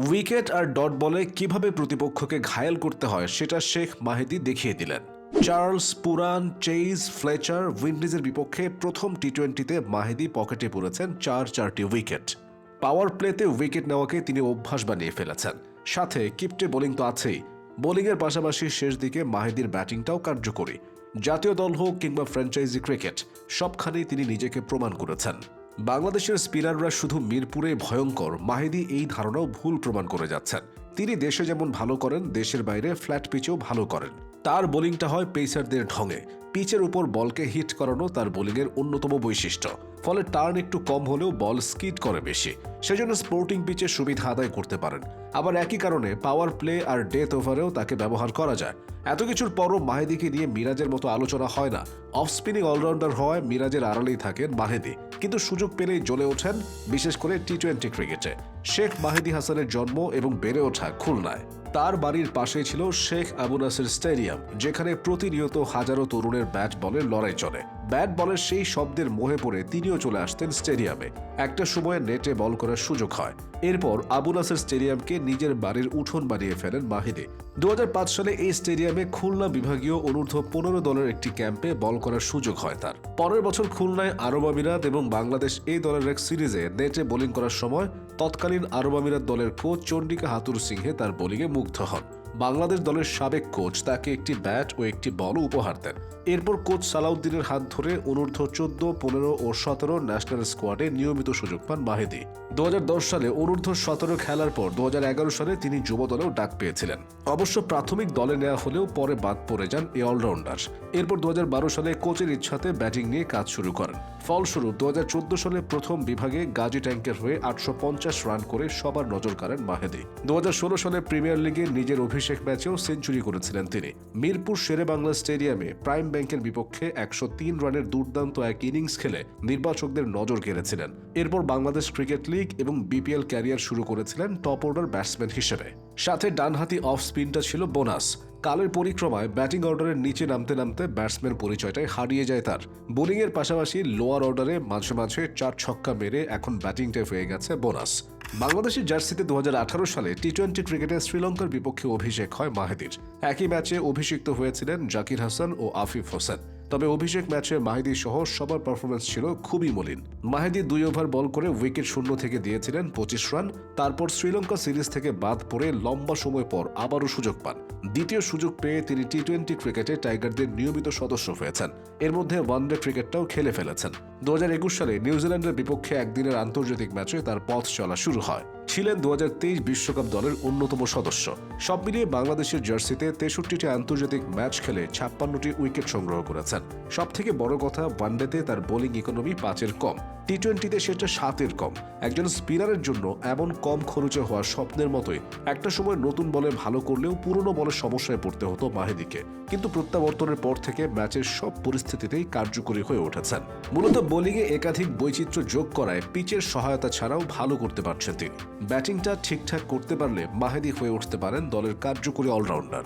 Wicket R dot বলে কীভাবে প্রতিপক্ষকে ঘায়েল করতে হয় সেটা শেখ মাহেদি দেখিয়ে দিলেন। চার্লস পুরান চেইজ ফ্লেচার, উইন্ডিজের বিপক্ষে প্রথম টি টোয়েন্টিতে মাহেদি পকেটে পড়েছেন চার চারটি উইকেট। পাওয়ার প্লেতে উইকেট নেওয়াকে তিনি অভ্যাস বানিয়ে ফেলেছেন। সাথে কিপটে বোলিং তো আছেই। বোলিংয়ের পাশাপাশি শেষ দিকে মাহেদির ব্যাটিংটাও কার্যকরী। জাতীয় দল হোক কিংবা ফ্র্যাঞ্চাইজি ক্রিকেট, সবখানেই তিনি নিজেকে প্রমাণ করেছেন। বাংলাদেশের স্পিনাররা শুধু মিরপুরে ভয়ঙ্কর। মাহেদি এই ধারণাও ভুল প্রমাণ করে যাচ্ছেন। তিনি দেশে যেমন ভালো করেন, দেশের বাইরে ফ্ল্যাট পিচেও ভালো করেন। তার বোলিংটা হয় পেসারদের ঢঙে। পিচের উপর বলকে হিট করানো তার বোলিংয়ের অন্যতম বৈশিষ্ট্য। ফলে টার্ন একটু কম হলেও বল স্কিড করে বেশি। সেজন্য স্পোর্টিং পিচে সুবিধা আদায় করতে পারেন। আবার একই কারণে পাওয়ার প্লে আর ডেথ ওভারেও তাকে ব্যবহার করা যায়। এত কিছুর পরও মাহেদিকে নিয়ে মিরাজের মতো আলোচনা হয় না। অফ স্পিনিং অলরাউন্ডার হওয়ায় মিরাজের আড়ালেই থাকেন মাহেদি। কিন্তু সুযোগ পেলেই জ্বলে ওঠেন বিশেষ করে টি টোয়েন্টি ক্রিকেটে। শেখ মাহেদি হাসানের জন্ম এবং বেড়ে ওঠা খুলনায়। তার বাড়ির পাশেই ছিল শেখ আবু নাসির স্টেডিয়াম, যেখানে প্রতিনিয়ত হাজারো তরুণের ব্যাট বলের লড়াই চলে। ব্যাট বলের সেই শব্দের মোহে পড়ে তিনিও চলে আসতেন স্টেডিয়ামে। একটা সময় নেটে বল করার সুযোগ হয়। এরপর আবু নাসের স্টেডিয়ামকে নিজের বাড়ির উঠোন বানিয়ে ফেলেন মাহিদি। দু সালে এই স্টেডিয়ামে খুলনা বিভাগীয় অনূর্ধ্ব পনেরো দলের একটি ক্যাম্পে বল করার সুযোগ হয় তার। পরের বছর খুলনায় আরব আমিরাত এবং বাংলাদেশ এই দলের এক সিরিজে নেটে বোলিং করার সময় তৎকালীন আরব আমিরাত দলের কোচ চন্ডিকা হাতুর সিংহে তার বোলিংয়ে মুগ্ধ হন। বাংলাদেশ দলের সাবেক কোচ তাকে একটি ব্যাট ও একটি বল উপহার দেন। এরপর কোচ সালাউদ্দিনের হাত ধরে অনূর্ধ্ব চোদ্দ, পনেরো ও সতেরো ন্যাশনাল স্কোয়াডে নিয়মিত সুযোগ পান মাহেদি। দু সালে অনূর্ধ্ব সতেরো খেলার পর দু হাজার এগারো সালে তিনি যুব দলেও ডাক পেয়েছিলেন। অবশ্য প্রাথমিক দলে নেওয়া হলেও পরে বাদ পড়ে যান এই অলরাউন্ডার। এরপর দু হাজার বারো সালে কোচের ইচ্ছাতে ব্যাটিং নিয়ে কাজ শুরু করেন। ফলস্বরূপ দু হাজার চোদ্দ সালে প্রথম বিভাগে গাজী ট্যাঙ্কের হয়ে আটশো পঞ্চাশ রান করে সবার নজর কাড়েন মাহেদি। দু হাজার ষোলো সালে প্রিমিয়ার লিগে নিজের অভিষেক ম্যাচেও সেঞ্চুরি করেছিলেন তিনি। মিরপুর শেরে বাংলা স্টেডিয়ামে প্রাইম ব্যাংকের বিপক্ষে একশো তিন রানের দুর্দান্ত এক ইনিংস খেলে নির্বাচকদের নজর কেড়েছিলেন। এরপর বাংলাদেশ ক্রিকেট লিগ এবং বিপিএল ক্যারিয়ার শুরু করেছিলেন টপ অর্ডার ব্যাটসম্যান হিসেবে। সাথে ডানহাতি অফ স্পিনটা ছিল বোনাস। কালের পরিক্রমায় ব্যাটিং অর্ডারের নিচে নামতে নামতে ব্যাটসম্যান পরিচয়টাই হারিয়ে যায় তার। বোলিংয়ের পাশাপাশি লোয়ার অর্ডারে মাঝে মাঝে চার ছক্কা মেরে এখন ব্যাটিংটাই হয়ে গেছে বোনাস। বাংলাদেশের জার্সিতে দু হাজার আঠারো সালে টি টোয়েন্টি ক্রিকেটে শ্রীলঙ্কার বিপক্ষে অভিষেক হয় মাহেদির। একই ম্যাচে অভিষিক্ত হয়েছিলেন জাকির হাসান ও আফিফ হোসেন। তবে অভিষেক ম্যাচে মাহিদি সহ সবার পারফরমেন্স ছিল খুবই মলিন। মাহেদি দুই ওভার বল করে উইকেট শূন্য থেকে দিয়েছিলেন পঁচিশ রান তারপর শ্রীলঙ্কা সিরিজ থেকে বাদ পড়ে লম্বা সময় পর আবারও সুযোগ পান। দ্বিতীয় সুযোগ পেয়ে তিনি টি টোয়েন্টি ক্রিকেটে টাইগারদের নিয়মিত সদস্য হয়েছেন। এর মধ্যে ওয়ানডে ক্রিকেটটাও খেলে ফেলেছেন। দু হাজার একুশ সালে নিউজিল্যান্ডের বিপক্ষে একদিনের আন্তর্জাতিক ম্যাচে তার পথ চলা শুরু হয়। ছিলেন দু বিশ্বকাপ দলের অন্যতম সদস্য। সব মিলিয়ে বাংলাদেশের জার্সিতে তেষট্টিটি আন্তর্জাতিক ম্যাচ খেলে ছাপ্পান্নটি উইকেট সংগ্রহ করেছেন। সব থেকে বড় কথা, ওয়ানডেতে তার বোলিং ইকোনমি পাঁচের কম। টি টোয়েন্টিতে সেটা সাতের কম। একজন স্পিনারের জন্য এমন কম খরচে হওয়া স্বপ্নের মতোই। একটা সময় নতুন বলে ভালো করলেও পুরনো বলের সমস্যায় পড়তে হতো মাহেদিকে। কিন্তু প্রত্যাবর্তনের পর থেকে ম্যাচের সব পরিস্থিতিতেই কার্যকরী হয়ে উঠেছেন। মূলত বোলিংয়ে একাধিক বৈচিত্র্য যোগ করায় পিচের সহায়তা ছাড়াও ভালো করতে পারছেন তিনি। ব্যাটিংটা ঠিকঠাক করতে পারলে মাহেদি হয়ে উঠতে পারেন দলের কার্যকরী অলরাউন্ডার